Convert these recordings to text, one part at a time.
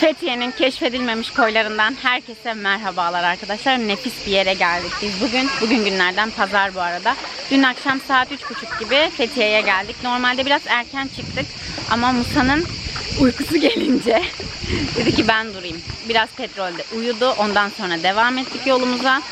Fethiye'nin keşfedilmemiş koylarından herkese merhabalar arkadaşlar. Nefis bir yere geldik biz bugün. Bugün günlerden pazar bu arada. Dün akşam saat 3.30 gibi Fethiye'ye geldik. Normalde biraz erken çıktık ama Musa'nın uykusu gelince dedi ki ben durayım. Biraz petrolde uyudu. Ondan sonra devam ettik yolumuza.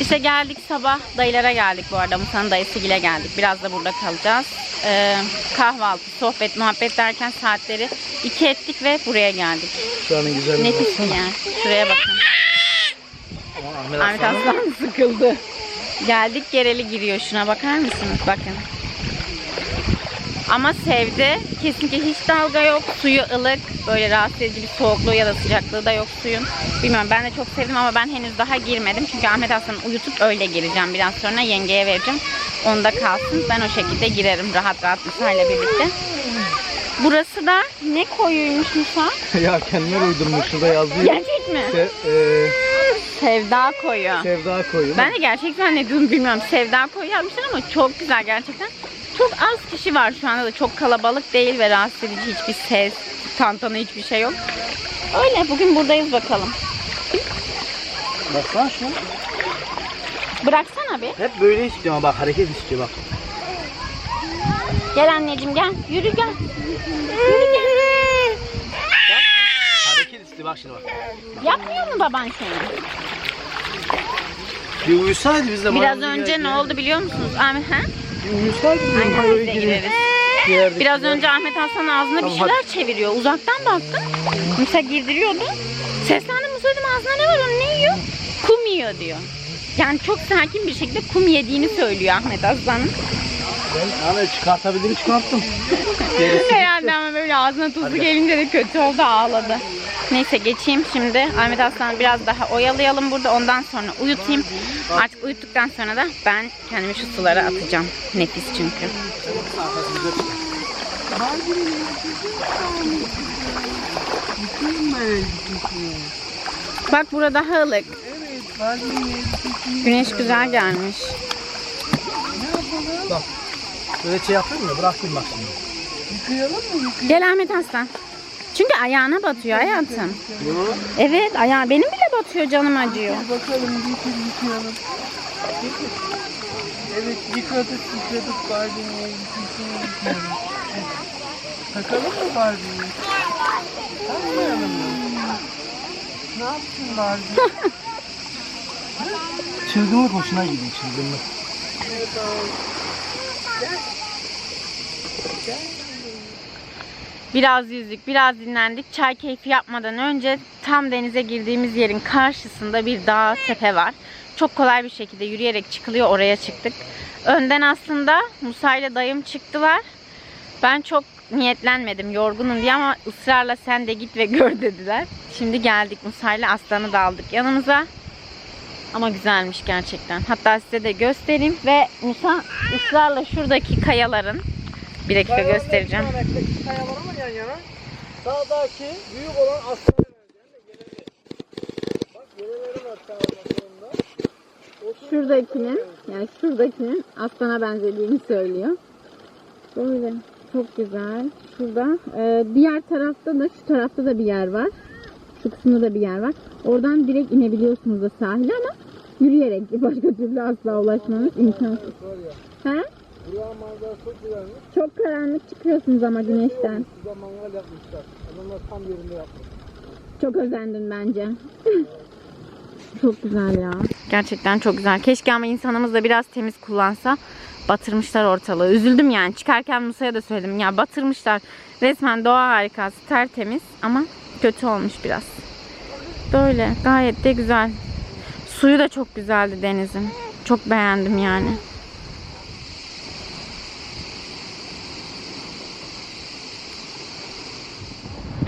İşte geldik sabah dayılara geldik bu arada. Musa'nın dayısıyla geldik. Biraz da burada kalacağız. Ee, kahvaltı, sohbet, muhabbet derken saatleri iki ettik ve buraya geldik. Şu anın güzelliği. Nefis bir yer. Şuraya bakın. Aman Ahmet. Aslan sıkıldı. Geldik gereli giriyor. Şuna bakar mısınız? Bakın. Ama sevdi. Kesinlikle hiç dalga yok. Suyu ılık. Böyle rahatsız edici bir soğukluğu ya da sıcaklığı da yok suyun. Bilmiyorum ben de çok sevdim ama ben henüz daha girmedim. Çünkü Ahmet Aslan'ı uyutup öyle gireceğim. Biraz sonra yengeye vereceğim. Onda kalsın. Ben o şekilde girerim rahat rahat Musa ile birlikte. Burası da ne koyuymuş Musa? ya kendileri uydurmuş şurada yazıyor. Gerçek mi? Se, e, Sevda koyu. sevda koyu. Ben de gerçek zannediyorum bilmiyorum. Sevda koyu yapmışlar ama çok güzel gerçekten. Çok az kişi var şu anda da çok kalabalık değil ve rahatsız edici hiçbir ses, tantana hiçbir şey yok. Öyle bugün buradayız bakalım. Baksana şuna. Bıraksana bir. Hep böyle istiyor ama bak hareket istiyor bak. Gel anneciğim gel. Yürü gel. Yürü gel. Hareket istiyor bak şimdi bak. Yapmıyor mu baban seni? Bir uyusaydı biz de Biraz önce ne oldu biliyor musunuz? Ahmet, ha? Aynen biz de gireriz. Girerdik. Biraz önce Ahmet Hasan ağzına bir Tamam, şeyler çeviriyor. Uzaktan baktım. Musa girdiriyordu. Seslendim Musa dedim ağzına ne var onun ne yiyor? Kum yiyor diyor. Yani çok sakin bir şekilde kum yediğini söylüyor Ahmet Aslan'ın. Ben hani çıkartabildiğimi çıkarttım. Herhalde ama böyle ağzına tuzlu gelince de kötü oldu ağladı. Neyse geçeyim şimdi. Ahmet Aslan biraz daha oyalayalım burada. Ondan sonra uyutayım. Artık uyuttuktan sonra da ben kendimi şu sulara atacağım. Nefis çünkü. Bak burada daha ılık. Güneş güzel gelmiş. Bak. Böyle şey yapayım mı? Bırakayım bak şimdi. Gel Ahmet Aslan. Çünkü ayağına batıyor hayatım. Yok. Evet ayağı benim bile batıyor canım acıyor. Bakalım yıkır yıkayalım. Evet yıkadık yıkadık Barbie'nin elbisesini yıkayalım. Takalım mı Barbie'yi? Takmayalım mı? Ne yapsın Barbie? Çılgınlık hoşuna gidiyor çılgınlık. Biraz yüzdük, biraz dinlendik. Çay keyfi yapmadan önce tam denize girdiğimiz yerin karşısında bir dağ tepe var. Çok kolay bir şekilde yürüyerek çıkılıyor. Oraya çıktık. Önden aslında Musa ile dayım çıktılar. Ben çok niyetlenmedim yorgunum diye ama ısrarla sen de git ve gör dediler. Şimdi geldik Musa ile aslanı da aldık yanımıza. Ama güzelmiş gerçekten. Hatta size de göstereyim ve Musa ısrarla şuradaki kayaların bir dakika göstereceğim. Kaya var ama yan yana. Sağdaki büyük olan de geleneği. Bak sağ başlarında. Şuradakinin yani şuradakinin aslana benzediğini söylüyor. Böyle çok güzel. Şurada e, diğer tarafta da şu tarafta da bir yer var. Şu kısımda da bir yer var. Oradan direkt inebiliyorsunuz da sahile ama yürüyerek başka türlü asla ulaşmanız imkansız. He? Buranın manzarası çok güzelmiş. Çok karanlık çıkıyorsunuz ama güneşten. Burada mangal yapmışlar. Adamlar tam yerinde yapmış. Çok özendim bence. çok güzel ya. Gerçekten çok güzel. Keşke ama insanımız da biraz temiz kullansa. Batırmışlar ortalığı. Üzüldüm yani. Çıkarken Musa'ya da söyledim. Ya batırmışlar. Resmen doğa harikası. Tertemiz ama kötü olmuş biraz. Böyle. Gayet de güzel. Suyu da çok güzeldi denizin. Çok beğendim yani.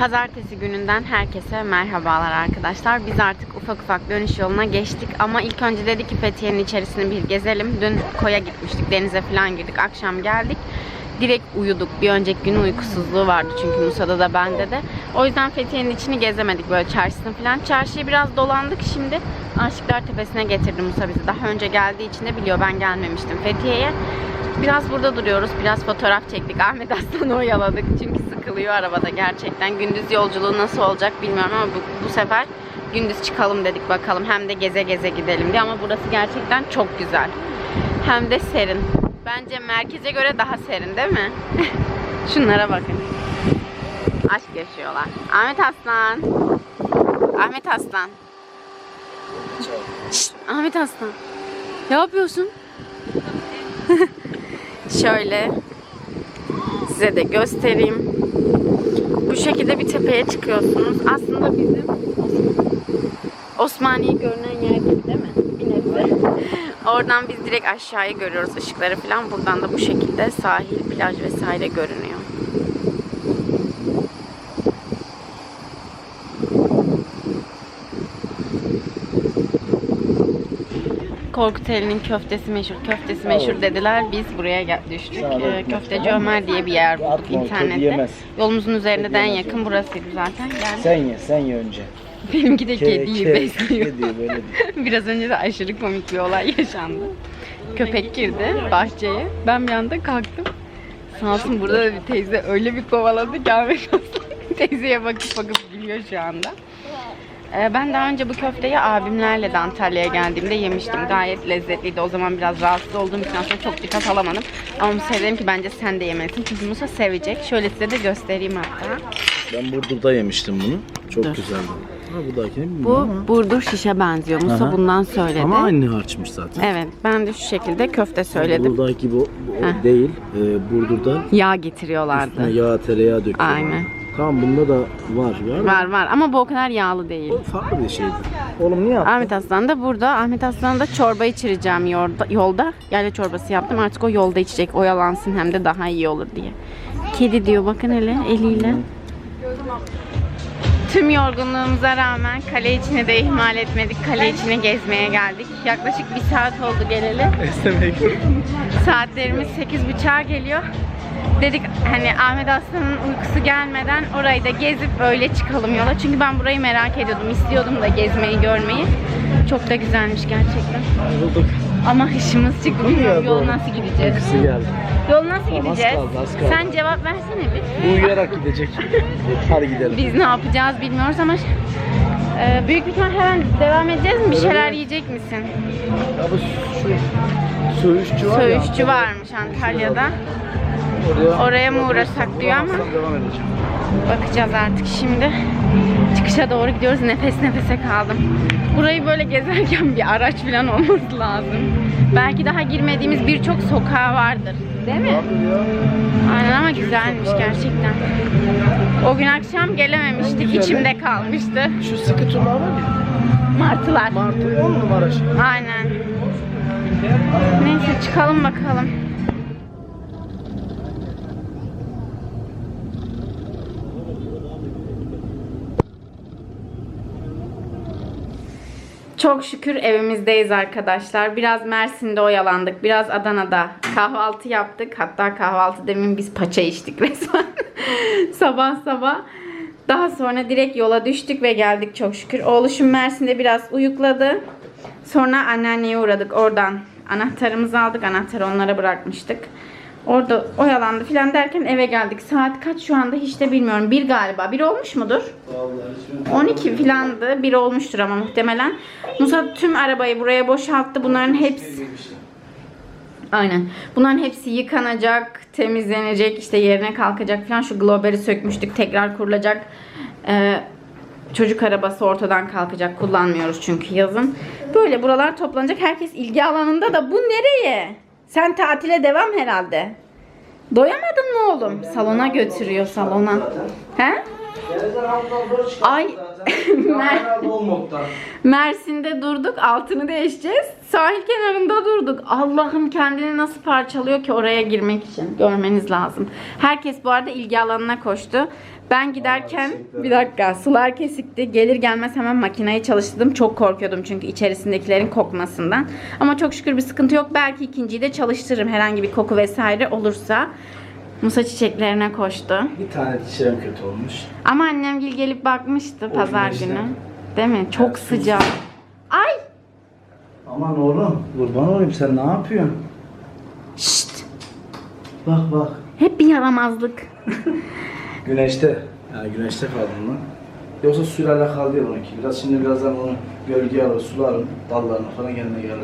Pazartesi gününden herkese merhabalar arkadaşlar. Biz artık ufak ufak dönüş yoluna geçtik ama ilk önce dedik ki Fethiye'nin içerisini bir gezelim. Dün koya gitmiştik, denize falan girdik, akşam geldik. Direkt uyuduk. Bir önceki günün uykusuzluğu vardı çünkü Musa'da da bende de. O yüzden Fethiye'nin içini gezemedik böyle çarşısını falan. Çarşıyı biraz dolandık şimdi. Aşıklar Tepesi'ne getirdi Musa bizi. Daha önce geldiği için de biliyor ben gelmemiştim Fethiye'ye. Biraz burada duruyoruz. Biraz fotoğraf çektik. Ahmet Aslan'ı oyaladık. Çünkü sıkılıyor arabada gerçekten. Gündüz yolculuğu nasıl olacak bilmiyorum ama bu, bu sefer gündüz çıkalım dedik bakalım. Hem de geze geze gidelim diye ama burası gerçekten çok güzel. Hem de serin. Bence merkeze göre daha serin değil mi? Şunlara bakın. Aşk yaşıyorlar. Ahmet Aslan. Ahmet Aslan. Şşt, Ahmet Aslan. Ne yapıyorsun? Şöyle size de göstereyim. Bu şekilde bir tepeye çıkıyorsunuz. Aslında bizim Osmaniye görünen yer değil, değil mi? Bir nebze. Oradan biz direkt aşağıyı görüyoruz ışıkları falan. Buradan da bu şekilde sahil, plaj vesaire görünüyor. Korkuteli'nin köftesi meşhur, köftesi meşhur dediler. Biz buraya gel- düştük. Ee, Köfteci Ömer diye bir yer bulduk Atma, internette. yemez. Yolumuzun üzerinde de en yakın burasıydı zaten. Yani Sen ye, sen ye önce. benimki de Ke- kediyi ke- besliyor. Kedi böyle diyor. Biraz önce de aşırı komik bir olay yaşandı. Köpek girdi bahçeye. Ben bir anda kalktım. Sağ olsun burada da bir teyze öyle bir kovaladı ki Ahmet Aslan teyzeye bakıp bakıp gülüyor şu anda. Ee, ben daha önce bu köfteyi abimlerle de Antalya'ya geldiğimde yemiştim. Gayet lezzetliydi. O zaman biraz rahatsız olduğum için aslında çok dikkat alamadım. Ama Musa dedim ki bence sen de yemelisin. Çünkü Musa sevecek. Şöyle size de göstereyim hatta. Ben Burdur'da yemiştim bunu. Çok Dur. güzeldi. Ha bu Bu ama. burdur şişe benziyor. Musa Aha. bundan söyledi. Ama aynı harçmış zaten. Evet ben de şu şekilde köfte söyledim. Buradaki gibi o, o Heh. değil. Ee, Burdur'da Yağ üstüne getiriyorlardı. yağ tereyağı döküyorlar. Aynen. Tamam bunda da var. Var. Var var ama bu o kadar yağlı değil. O farklı bir şeydi. Oğlum niye yaptın? Ahmet Aslan da burada. Ahmet Aslan da çorba içireceğim yolda. yolda. Yayla çorbası yaptım. Artık o yolda içecek. Oyalansın hem de daha iyi olur diye. Kedi diyor bakın hele eliyle. Tüm yorgunluğumuza rağmen kale içini de ihmal etmedik. Kale içini gezmeye geldik. Yaklaşık bir saat oldu geleli. Esnemek. Saatlerimiz 8.30'a geliyor. Dedik hani Ahmet Aslan'ın uykusu gelmeden orayı da gezip öyle çıkalım yola. Çünkü ben burayı merak ediyordum. istiyordum da gezmeyi, görmeyi. Çok da güzelmiş gerçekten. Bulduk. Ama hışımız çıktı. Bilmiyorum yol nasıl gideceğiz. Hepsi geldi. Yol nasıl Tamam, az gideceğiz? kaldı, az kaldı. Sen cevap versene bir. Uyuyarak gidecek. Hadi gidelim. Biz ne yapacağız bilmiyoruz ama e, büyük bir ihtimal hemen devam edeceğiz mi? Bir şeyler yiyecek misin? Ya bu şu söğüşçü var ya. Söğüşçü varmış Antalya'da. Oraya, Oraya mı uğrasak diyor ama. Bakacağız artık şimdi. Çıkışa doğru gidiyoruz. Nefes nefese kaldım. Burayı böyle gezerken bir araç falan olması lazım. Belki daha girmediğimiz birçok sokağı vardır. Değil mi? Aynen ama güzelmiş gerçekten. O gün akşam gelememiştik. İçimde kalmıştı. Şu sıkı turlar var ya. Martılar. Martı 10 numara şey. Aynen. Neyse çıkalım bakalım. Çok şükür evimizdeyiz arkadaşlar. Biraz Mersin'de oyalandık. Biraz Adana'da kahvaltı yaptık. Hatta kahvaltı demin biz paça içtik resmen. sabah sabah. Daha sonra direkt yola düştük ve geldik çok şükür. Oğluşum Mersin'de biraz uyukladı. Sonra anneanneye uğradık. Oradan anahtarımızı aldık. Anahtarı onlara bırakmıştık. Orada oyalandı filan derken eve geldik. Saat kaç şu anda hiç de bilmiyorum. Bir galiba. Bir olmuş mudur? 12 filandı. Bir olmuştur ama muhtemelen. Musa tüm arabayı buraya boşalttı. Bunların hepsi... Aynen. Bunların hepsi yıkanacak, temizlenecek, işte yerine kalkacak falan. Şu globeri sökmüştük. Tekrar kurulacak. Ee, çocuk arabası ortadan kalkacak. Kullanmıyoruz çünkü yazın. Böyle buralar toplanacak. Herkes ilgi alanında da bu nereye? Sen tatile devam herhalde. Doyamadın mı oğlum? Salona götürüyor salona. He? Ay Mer- Mersin'de durduk altını değişeceğiz. Sahil kenarında durduk. Allah'ım kendini nasıl parçalıyor ki oraya girmek için. Görmeniz lazım. Herkes bu arada ilgi alanına koştu. Ben giderken bir dakika sular kesikti. Gelir gelmez hemen makineyi çalıştırdım. Çok korkuyordum çünkü içerisindekilerin kokmasından. Ama çok şükür bir sıkıntı yok. Belki ikinciyi de çalıştırırım herhangi bir koku vesaire olursa. Musa çiçeklerine koştu. Bir tane çiçeğim kötü olmuş. Ama annem gel gelip bakmıştı pazar işte. günü. Değil mi? Çok Evet. sıcak. Ay! Aman oğlum kurban olayım sen ne yapıyorsun? Şşt! Bak bak. Hep bir yaramazlık. Güneşte. Yani güneşte kaldı bunlar. Yoksa suyla alakalı değil onunki. Biraz şimdi birazdan onu gölgeye alır, sularım, dallarına falan kendine gelir.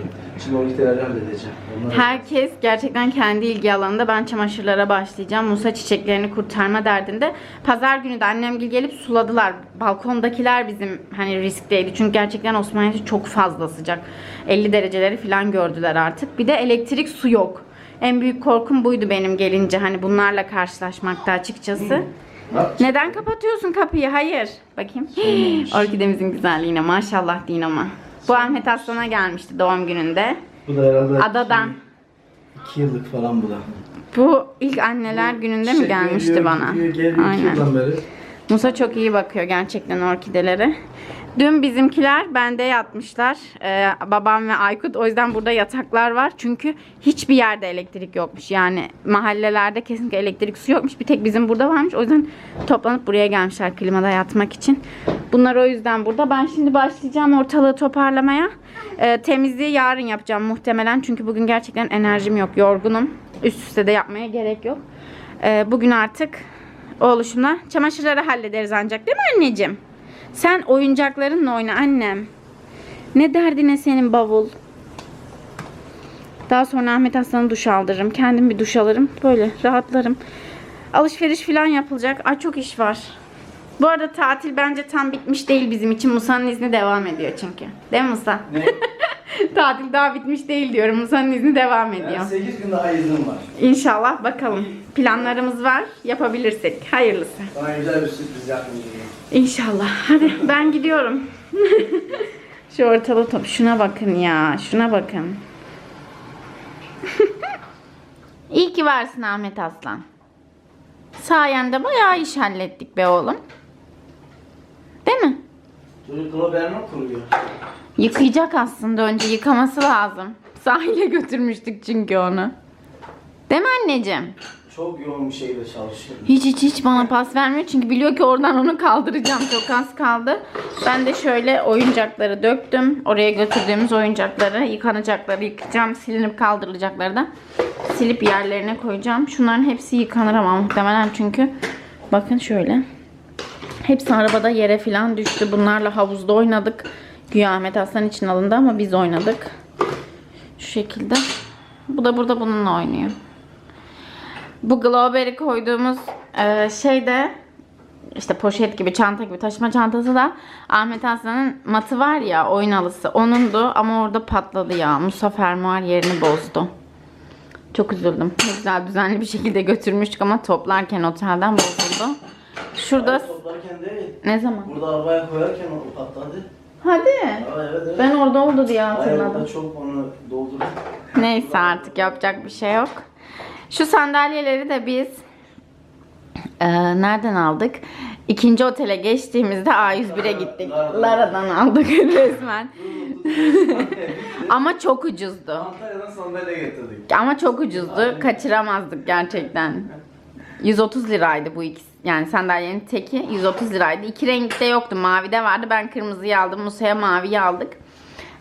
Şimdi o liteleri halledeceğim. Onları Herkes gerçekten kendi ilgi alanında. Ben çamaşırlara başlayacağım. Musa çiçeklerini kurtarma derdinde. Pazar günü de annemgil gelip suladılar. Balkondakiler bizim hani riskteydi. Çünkü gerçekten Osmaniye'de çok fazla sıcak. 50 dereceleri falan gördüler artık. Bir de elektrik su yok. En büyük korkum buydu benim gelince. Hani bunlarla karşılaşmakta açıkçası. Neden kapatıyorsun kapıyı? Hayır. Bakayım. Orkidemizin güzelliğine maşallah Dinama. Bu Ahmet Aslan'a gelmişti doğum gününde. Bu da herhalde Adadan. 2 yıllık falan bu da. Bu ilk anneler gününde mi Çiçek gelmişti veriyor, bana? gidiyor, geliyor iki Aynen. beri. Musa çok iyi bakıyor gerçekten orkidelere. Dün bizimkiler bende yatmışlar. Ee, babam ve Aykut. O yüzden burada yataklar var. Çünkü hiçbir yerde elektrik yokmuş. Yani mahallelerde kesinlikle elektrik su yokmuş. Bir tek bizim burada varmış. O yüzden toplanıp buraya gelmişler klimada yatmak için. Bunlar o yüzden burada. Ben şimdi başlayacağım ortalığı toparlamaya. Ee, temizliği yarın yapacağım muhtemelen. Çünkü bugün gerçekten enerjim yok. Yorgunum. Üst üste de yapmaya gerek yok. Ee, bugün artık oğluşumla çamaşırları hallederiz ancak değil mi anneciğim? Sen oyuncaklarınla oyna annem. Ne derdine senin bavul? Daha sonra Ahmet Aslan'a duş aldırırım. Kendim bir duş alırım. Böyle rahatlarım. Alışveriş falan yapılacak. Ay çok iş var. Bu arada tatil bence tam bitmiş değil bizim için. Musa'nın izni devam ediyor çünkü. Değil mi Musa? Ne? tatil daha bitmiş değil diyorum. Musa'nın izni devam ediyor. Yani 8 gün daha iznim var. İnşallah bakalım. Planlarımız var. Yapabilirsek. Hayırlısı. Sana güzel bir sürpriz yapmayacağım. İnşallah. Hadi ben gidiyorum. Şu ortalığı top. Şuna bakın ya. Şuna bakın. İyi ki varsın Ahmet Aslan. Sayende bayağı iş hallettik be oğlum. Değil mi? Kuruyor. Yıkayacak aslında önce yıkaması lazım. Sahile götürmüştük çünkü onu. Değil mi anneciğim? Çok yoğun bir şekilde çalışıyor. Hiç hiç hiç bana pas vermiyor çünkü biliyor ki oradan onu kaldıracağım. Çok az kaldı. Ben de şöyle oyuncakları döktüm. Oraya götürdüğümüz oyuncakları, yıkanacakları yıkayacağım. Silinip kaldırılacakları da silip yerlerine koyacağım. Şunların hepsi yıkanır ama muhtemelen çünkü bakın şöyle. Hepsi arabada yere falan düştü. Bunlarla havuzda oynadık. Güya Ahmet Aslan için alındı ama biz oynadık. Şu şekilde. Bu da burada bununla oynuyor. Bu Glowberry koyduğumuz e, şey de işte poşet gibi, çanta gibi taşıma çantası da Ahmet Aslan'ın matı var ya oyun halısı. Onundu ama orada patladı ya. Musa fermuar yerini bozdu. Çok üzüldüm. Güzel düzenli bir şekilde götürmüştük ama toplarken otelden bozuldu. Şurada Toplarken değil. ne zaman? Burada arabaya koyarken o patladı. Hadi. Aa, evet evet. Ben orada oldu diye hatırladım. orada çok onu doldurdum. Neyse artık yapacak bir şey yok. Şu sandalyeleri de biz eee, nereden aldık? İkinci otele geçtiğimizde A101'e gittik. Lara'dan. Aldık resmen. Ama çok ucuzdu. Antalya'dan sandalye getirdik. Ama çok ucuzdu. Kaçıramazdık gerçekten. 130 liraydı bu ikisi. Yani sandalyenin teki 130 liraydı. İki renkte yoktu. Mavide vardı. Ben kırmızıyı aldım. Musa'ya maviyi aldık.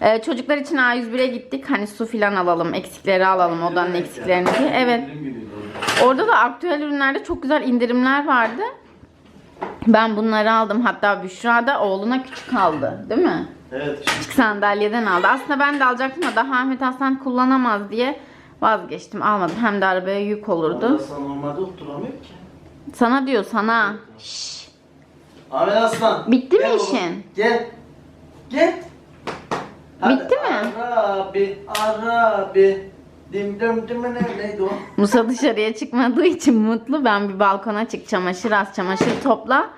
Ee, çocuklar için A101'e gittik. Hani su filan alalım. Eksikleri alalım. Odanın eksiklerini diye. Evet. Orada. Da aktüel ürünlerde çok güzel indirimler vardı. Ben bunları aldım. Hatta Büşra da oğluna küçük aldı. Değil mi? Evet. Küçük sandalyeden aldı. Aslında ben de alacaktım da daha Ahmet Aslan kullanamaz diye vazgeçtim. Almadım. Hem de arabaya yük olurdu. Orada normalde oturamıyor ki. Sana diyor sana. Şşş. Ahmet Aslan. Bitti mi gel oğlum, işin? Gel. Gel. Bitti mi? Arabi, Arabi. Dim dim dim ne neydi o? Musa dışarıya çıkmadığı için mutlu. Ben bir balkona çık çamaşır az çamaşır topla.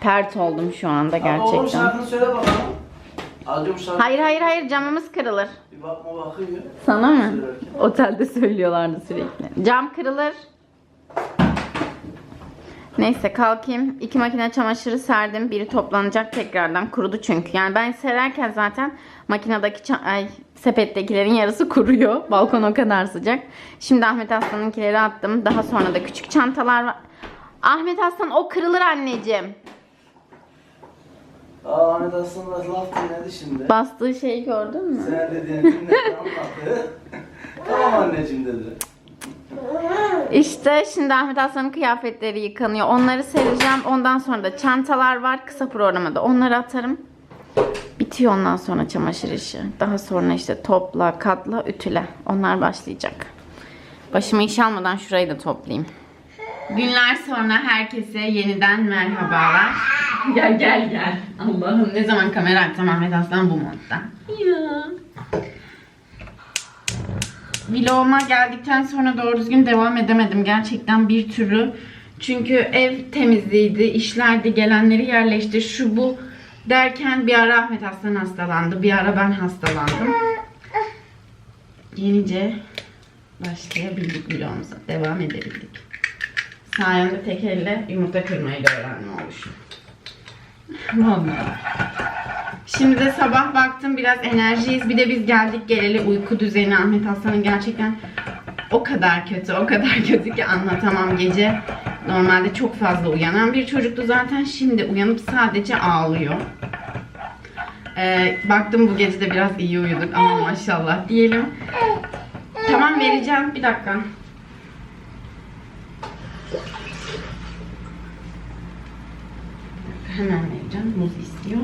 Pert oldum şu anda Ama oğlum gerçekten. şarkını söyle bakalım. Şarkı. Hayır hayır hayır camımız kırılır. Bir bakma bakıyor. Sana mı? Söylerken. Otelde söylüyorlardı sürekli. Cam kırılır. Neyse kalkayım. İki makine çamaşırı serdim. Biri toplanacak tekrardan. Kurudu çünkü. Yani ben sererken zaten makinedeki ay, sepettekilerin yarısı kuruyor. Balkon o kadar sıcak. Şimdi Ahmet Aslan'ınkileri attım. Daha sonra da küçük çantalar var. Ahmet Aslan o kırılır anneciğim. Aa Ahmet Aslan da laf dinledi şimdi. Bastığı şeyi gördün mü? Sen dediğini dinledi anlattı. tamam anneciğim dedi. İşte şimdi Ahmet Aslan'ın kıyafetleri yıkanıyor. Onları sereceğim. Ondan sonra da çantalar var. Kısa programda onları atarım. Bitiyor ondan sonra çamaşır işi. Daha sonra işte topla, katla, ütüle. Onlar başlayacak. Başımı iş almadan şurayı da toplayayım. Günler sonra herkese yeniden merhabalar. gel gel gel. Allah'ım ne zaman kamera açsam Ahmet Aslan bu modda. Ya. Vloguma geldikten sonra doğru düzgün devam edemedim. Gerçekten bir türlü. Çünkü ev temizliğiydi, işlerdi, gelenleri yerleştir, şu bu derken bir ara Ahmet Aslan hastalandı. Bir ara ben hastalandım. Yenice başlayabildik vlogumuza. Devam edebildik. Sayende tek elle yumurta kırmayı da öğrendim oluşum. Vallahi. Şimdi de sabah baktım biraz enerjiyiz. Bir de biz geldik geleli uyku düzeni Ahmet Aslan'ın gerçekten o kadar kötü, o kadar kötü ki anlatamam gece. Normalde çok fazla uyanan bir çocuktu zaten. Şimdi uyanıp sadece ağlıyor. Ee, baktım bu gece de biraz iyi uyuduk ama maşallah diyelim. Tamam vereceğim. Bir dakika. Hemen vereceğim. Muz istiyor.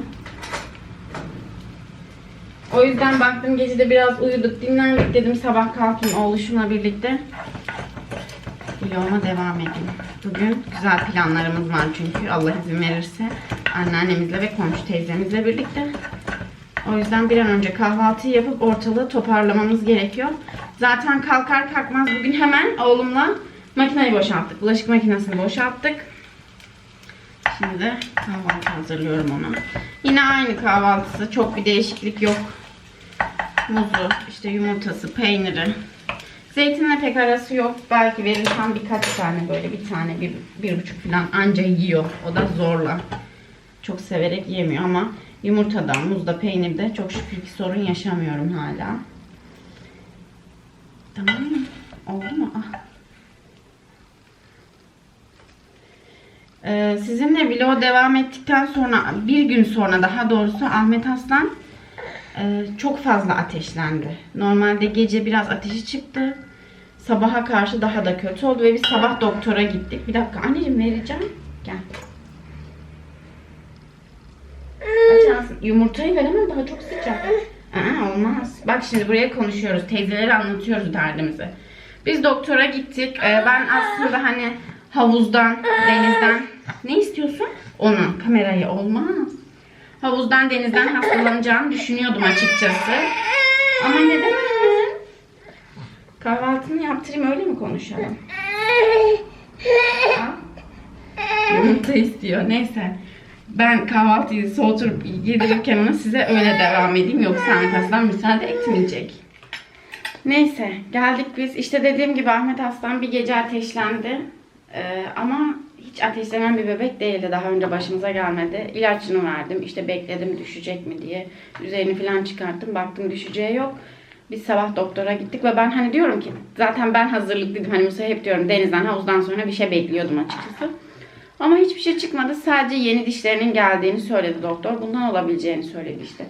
O yüzden baktım gece de biraz uyuduk, dinlendik dedim sabah kalkayım oğluşumla birlikte. Vloguma devam edeyim. Bugün güzel planlarımız var çünkü Allah izin verirse anneannemizle ve komşu teyzemizle birlikte. O yüzden bir an önce kahvaltıyı yapıp ortalığı toparlamamız gerekiyor. Zaten kalkar kalkmaz bugün hemen oğlumla makineyi boşalttık. Bulaşık makinesini boşalttık. Şimdi kahvaltı hazırlıyorum ona. Yine aynı kahvaltısı. Çok bir değişiklik yok. Muzu, işte yumurtası, peyniri. Zeytinle pek arası yok. Belki verirsem birkaç tane böyle bir tane, bir, bir buçuk falan anca yiyor. O da zorla. Çok severek yemiyor ama yumurtada, muzda, peynirde çok şükür ki sorun yaşamıyorum hala. Tamam mı? Oldu mu? Ah. Ee, sizinle vlog devam ettikten sonra bir gün sonra daha doğrusu Ahmet Aslan e, çok fazla ateşlendi. Normalde gece biraz ateşi çıktı. Sabaha karşı daha da kötü oldu ve biz sabah doktora gittik. Bir dakika anneciğim vereceğim. Gel. Açar mısın? Yumurtayı veremem daha çok sıcak. Aa, olmaz. Bak şimdi buraya konuşuyoruz. Teyzelere anlatıyoruz derdimizi. Biz doktora gittik. Ee, ben aslında hani havuzdan, denizden ne istiyorsun? Onu kamerayı olmaz. Havuzdan, denizden hastalanacağımı düşünüyordum açıkçası. Ama neden? Kahvaltını yaptırayım öyle mi konuşalım? Yumurta istiyor. Neyse. Ben kahvaltıyı soğutup yedirirken ona size öyle devam edeyim. Yoksa Ahmet Aslan müsaade etmeyecek. Neyse geldik biz. İşte dediğim gibi Ahmet Aslan bir gece ateşlendi. Ee, ama hiç ateşlenen bir bebek değildi. Daha önce başımıza gelmedi. İlaçını verdim. İşte bekledim düşecek mi diye. Üzerini falan çıkarttım. Baktım düşeceği yok. Biz sabah doktora gittik ve ben hani diyorum ki zaten ben hazırlıklıydım. Hani Musa hep diyorum denizden havuzdan sonra bir şey bekliyordum açıkçası. Ama hiçbir şey çıkmadı. Sadece yeni dişlerinin geldiğini söyledi doktor. Bundan olabileceğini söyledi işte.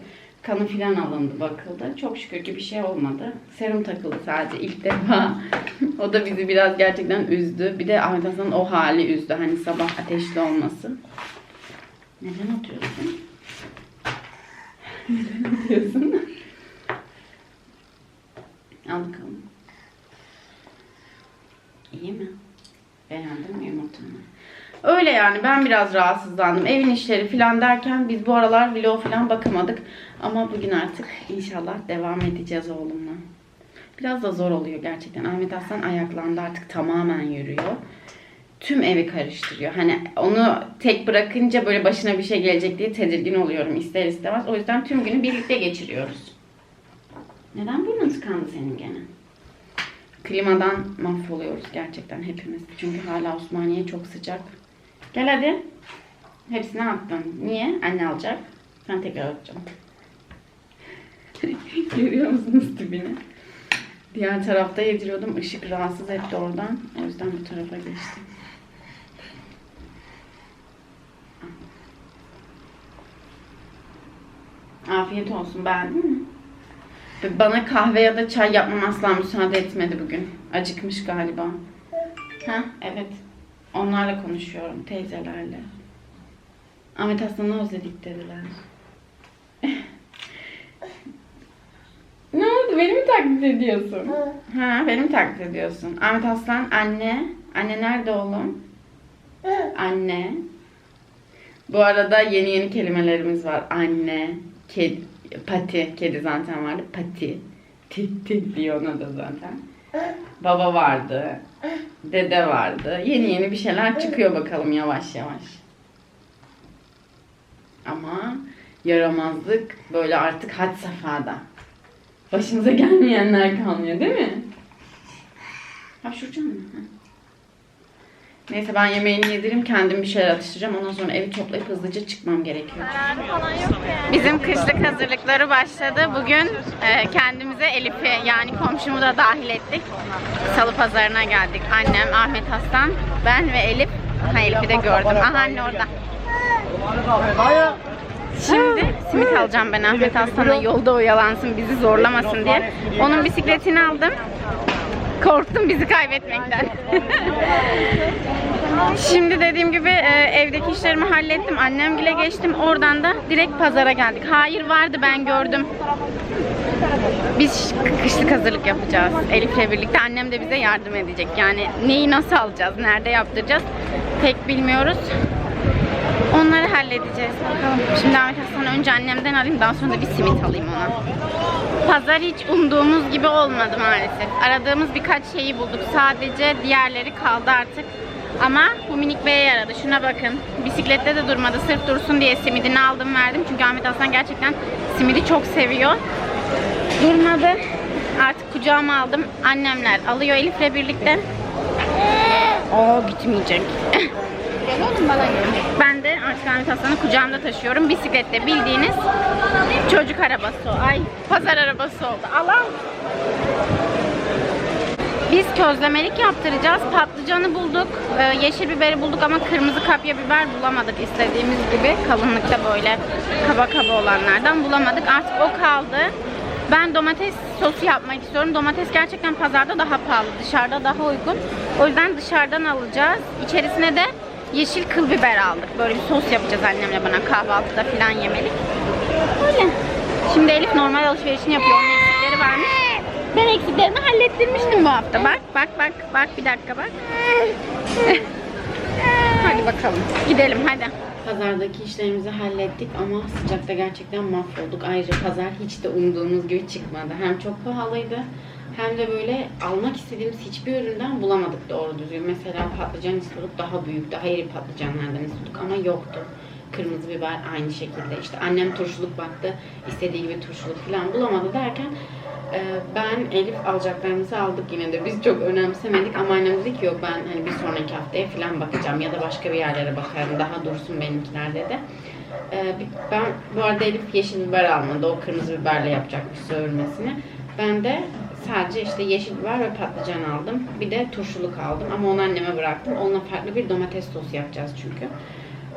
Kanı filan alındı, bakıldı. Çok şükür ki bir şey olmadı. Serum takıldı sadece ilk defa. o da bizi biraz gerçekten üzdü. Bir de Ahmet Hasan'ın o hali üzdü. Hani sabah ateşli olması. Neden atıyorsun? Neden atıyorsun? Al bakalım. İyi mi? Beğendin mi yumurtanı? Öyle yani ben biraz rahatsızlandım. Evin işleri falan derken biz bu aralar vlog falan bakamadık. Ama bugün artık inşallah devam edeceğiz oğlumla. Biraz da zor oluyor gerçekten. Ahmet Aslan ayaklandı artık tamamen yürüyor. Tüm evi karıştırıyor. Hani onu tek bırakınca böyle başına bir şey gelecek diye tedirgin oluyorum ister istemez. O yüzden tüm günü birlikte geçiriyoruz. Neden burnun tıkandı senin gene? Klimadan mahvoluyoruz gerçekten hepimiz. Çünkü hala Osmaniye çok sıcak. Gel hadi. Hepsini attım. Niye? Anne alacak. Ben tekrar atacağım. Görüyor musunuz tipini? Diğer tarafta yediriyordum. Işık rahatsız etti oradan. O yüzden bu tarafa geçtim. Afiyet olsun. Beğendin mi? Bana kahve ya da çay yapmam asla müsaade etmedi bugün. Acıkmış galiba. Ha, evet. Onlarla konuşuyorum, teyzelerle. Ahmet Aslan'ı özledik dediler. ne oldu? Beni mi taklit ediyorsun? Ha, beni mi taklit ediyorsun? Ahmet Aslan, anne. Anne nerede oğlum? Anne. Bu arada yeni yeni kelimelerimiz var. Anne, kedi, pati, kedi zaten vardı. Pati, tit tit diyor ona da zaten. Baba vardı. Dede vardı. Yeni yeni bir şeyler çıkıyor bakalım yavaş yavaş. Ama yaramazlık böyle artık had safhada. Başımıza gelmeyenler kalmıyor değil mi? Hapşuracağım mı? Neyse ben yemeğini yedireyim kendim bir şeyler atıştıracağım. Ondan sonra evi toplayıp hızlıca çıkmam gerekiyor. Bizim kışlık hazırlıkları başladı. Bugün e, kendimize Elif'i yani komşumu da dahil ettik. Salı pazarına geldik. Annem, Ahmet Aslan, ben ve Elif. Ha Elif'i de gördüm. Aha anne orada. Şimdi simit alacağım ben Ahmet Aslan'a yolda oyalansın bizi zorlamasın diye. Onun bisikletini aldım. Korktum bizi kaybetmekten. Şimdi dediğim gibi e, evdeki işlerimi hallettim. Annemgile geçtim. Oradan da direkt pazara geldik. Hayır vardı ben gördüm. Biz kışlık hazırlık yapacağız. Elif'le birlikte. Annem de bize yardım edecek. Yani neyi nasıl alacağız, nerede yaptıracağız pek bilmiyoruz. Onları halledeceğiz bakalım. Şimdi Hasan'ı önce annemden alayım daha sonra da bir simit alayım ona. Pazar hiç umduğumuz gibi olmadı maalesef. Aradığımız birkaç şeyi bulduk. Sadece diğerleri kaldı artık. Ama bu minik beye yaradı. Şuna bakın. Bisiklette de durmadı. Sırf dursun diye simidini aldım verdim. Çünkü Ahmet Hasan gerçekten simidi çok seviyor. Durmadı. Artık kucağıma aldım. Annemler alıyor Elif'le birlikte. Oo bitmeyecek. Gel oğlum bana gel. Ben de artık Ahmet Hasan'ı kucağımda taşıyorum. Bisiklette bildiğiniz çocuk arabası. o. Ay pazar arabası oldu. Allah. Biz közlemelik yaptıracağız. Patlıcanı bulduk. e, yeşil biberi bulduk ama kırmızı kapya biber bulamadık istediğimiz gibi. Kalınlıkta böyle kaba kaba olanlardan bulamadık. Artık o kaldı. Ben domates sosu yapmak istiyorum. Domates gerçekten pazarda daha pahalı. Dışarıda daha uygun. O yüzden dışarıdan alacağız. İçerisine de yeşil kıl biber aldık. Böyle bir sos yapacağız annemle bana kahvaltıda falan yemelik. Öyle. Şimdi Elif normal alışverişini yapıyor. Onun eksikleri varmış. Ben eksiklerimi hallettirmiştim bu hafta. Bak bak bak bak bir dakika bak. hadi bakalım. Gidelim hadi. Pazardaki işlerimizi hallettik ama sıcakta gerçekten mahvolduk. Ayrıca pazar hiç de umduğumuz gibi çıkmadı. Hem çok pahalıydı hem de böyle almak istediğimiz hiçbir üründen bulamadık doğru düzgün. Mesela patlıcan istiyorduk daha büyük, daha iri patlıcanlardan istiyorduk ama yoktu. Kırmızı biber aynı şekilde. İşte annem turşuluk baktı, istediği gibi turşuluk falan bulamadı derken e, ben Elif alacaklarımızı aldık yine de. Biz çok önemsemedik ama annem dedi ki yok ben hani bir sonraki haftaya falan bakacağım ya da başka bir yerlere bakarım. Daha dursun benimkiler dedi. E, ben bu arada Elif yeşil biber almadı. O kırmızı biberle yapacakmış söğürmesini. Ben de sadece işte yeşil biber ve patlıcan aldım. Bir de turşuluk aldım ama onu anneme bıraktım. Onunla farklı bir domates sosu yapacağız çünkü.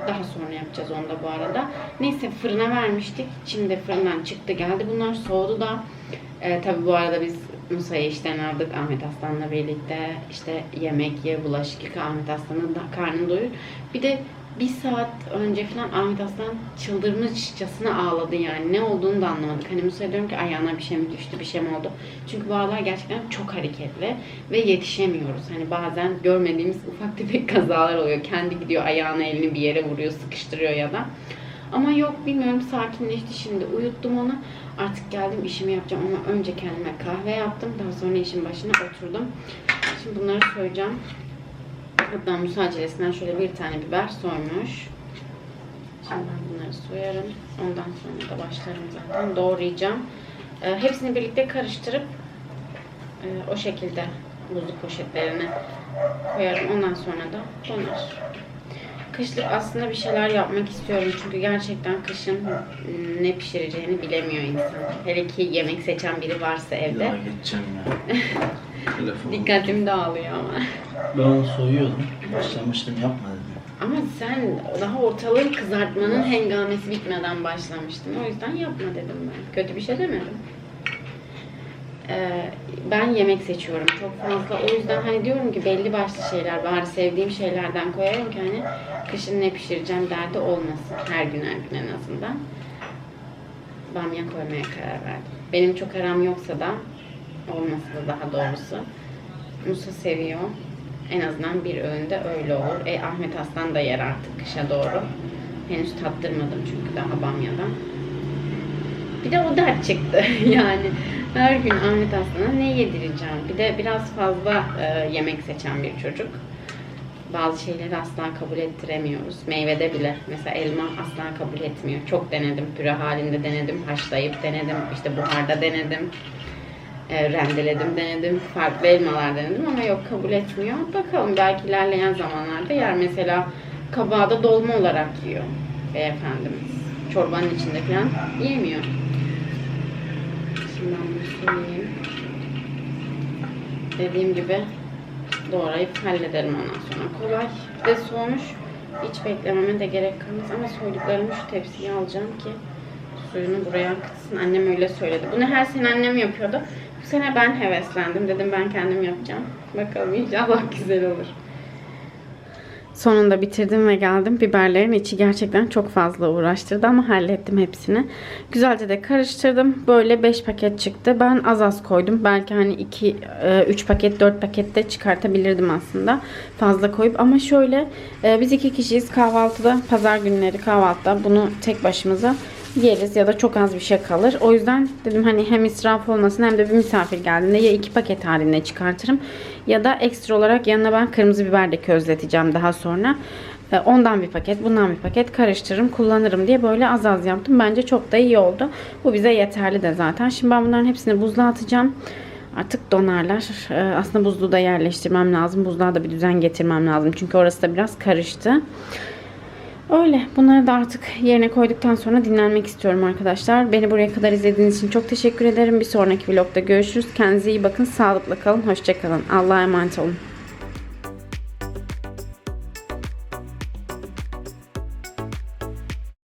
Daha sonra yapacağız onu da bu arada. Neyse fırına vermiştik. Şimdi fırından çıktı geldi. Bunlar soğudu da. Ee, tabii bu arada biz Musa'yı işten aldık Ahmet Aslan'la birlikte. işte yemek ye, bulaşık yıka, Ahmet Aslan'ın da karnını doyur. Bir de bir saat önce falan Ahmet Aslan çıldırmışçasına ağladı yani. Ne olduğunu da anlamadık. Hani Musa'ya diyorum ki ayağına bir şey mi düştü, bir şey mi oldu? Çünkü bu aralar gerçekten çok hareketli ve yetişemiyoruz. Hani bazen görmediğimiz ufak tefek kazalar oluyor. Kendi gidiyor ayağını elini bir yere vuruyor, sıkıştırıyor ya da. Ama yok bilmiyorum sakinleşti şimdi. Uyuttum onu. Artık geldim işimi yapacağım ama önce kendime kahve yaptım. Daha sonra işin başına oturdum. Şimdi bunları soyacağım. Hatta müsacelesinden şöyle bir tane biber soymuş. Şimdi ben bunları soyarım. Ondan sonra da başlarım zaten. Doğrayacağım. Ee, hepsini birlikte karıştırıp e, o şekilde buzluk poşetlerine koyarım. Ondan sonra da donar. Kışlık aslında bir şeyler yapmak istiyorum çünkü gerçekten kışın ne pişireceğini bilemiyor insan. Hele ki yemek seçen biri varsa evde. Ya geçeceğim ya. Telefon. Dikkatim dağılıyor ama. Ben onu soyuyordum. Başlamıştım yapma dedim. Ama sen daha ortalığı kızartmanın hengamesi bitmeden başlamıştın. O yüzden yapma dedim ben. Kötü bir şey demedim. e, ben yemek seçiyorum çok fazla. O yüzden hani diyorum ki belli başlı şeyler bari sevdiğim şeylerden koyarım ki hani kışın ne pişireceğim derdi olmasın. Her gün her gün en azından. Bamya koymaya karar verdim. Benim çok aram yoksa da olması da daha doğrusu. Musa seviyor. En azından bir öğünde öyle olur. E, Ahmet Aslan da yer artık kışa doğru. Henüz tattırmadım çünkü daha bamyadan. Bir de o dert çıktı yani. Her gün Ahmet Aslan'a ne yedireceğim? Bir de biraz fazla e, yemek seçen bir çocuk. Bazı şeyleri asla kabul ettiremiyoruz. Meyvede bile. Mesela elma asla kabul etmiyor. Çok denedim. Püre halinde denedim. Haşlayıp denedim. işte buharda denedim. E, rendeledim denedim. Farklı elmalar denedim ama yok kabul etmiyor. Bakalım belki ilerleyen zamanlarda yer. Mesela kabağı dolma olarak yiyor beyefendimiz. Çorbanın içinde falan yemiyor. Şimdi ben bunu söyleyeyim. Dediğim gibi doğrayıp hallederim ondan sonra. Kolay ve soğumuş. Hiç beklememe de gerek kalmaz ama soyduklarımı şu tepsiye alacağım ki suyunu buraya akıtsın. Annem öyle söyledi. Bunu her sene annem yapıyordu. Sene ben heveslendim. Dedim ben kendim yapacağım. Bakalım inşallah güzel olur. Sonunda bitirdim ve geldim. Biberlerin içi gerçekten çok fazla uğraştırdı ama hallettim hepsini. Güzelce de karıştırdım. Böyle 5 paket çıktı. Ben az az koydum. Belki hani 2 3 paket 4 paket de çıkartabilirdim aslında. Fazla koyup ama şöyle e, biz iki kişiyiz kahvaltıda pazar günleri kahvaltıda bunu tek başımıza yeriz ya da çok az bir şey kalır. O yüzden dedim hani hem israf olmasın hem de bir misafir geldiğinde ya iki paket halinde çıkartırım ya da ekstra olarak yanına ben kırmızı biber de közleteceğim daha sonra. Ee, Ondan bir paket, bundan bir paket karıştırırım, kullanırım diye böyle az az yaptım. Bence çok da iyi oldu. Bu bize yeterli de zaten. Şimdi ben bunların hepsini buzluğa atacağım. Artık donarlar. Ee, Aslında buzluğu da yerleştirmem lazım. Buzluğa da bir düzen getirmem lazım. Çünkü orası da biraz karıştı. Öyle. Bunları da artık yerine koyduktan sonra dinlenmek istiyorum arkadaşlar. Beni buraya kadar izlediğiniz için çok teşekkür ederim. Bir sonraki vlogda görüşürüz. Kendinize iyi bakın. Sağlıkla kalın. Hoşçakalın. Allah'a emanet olun.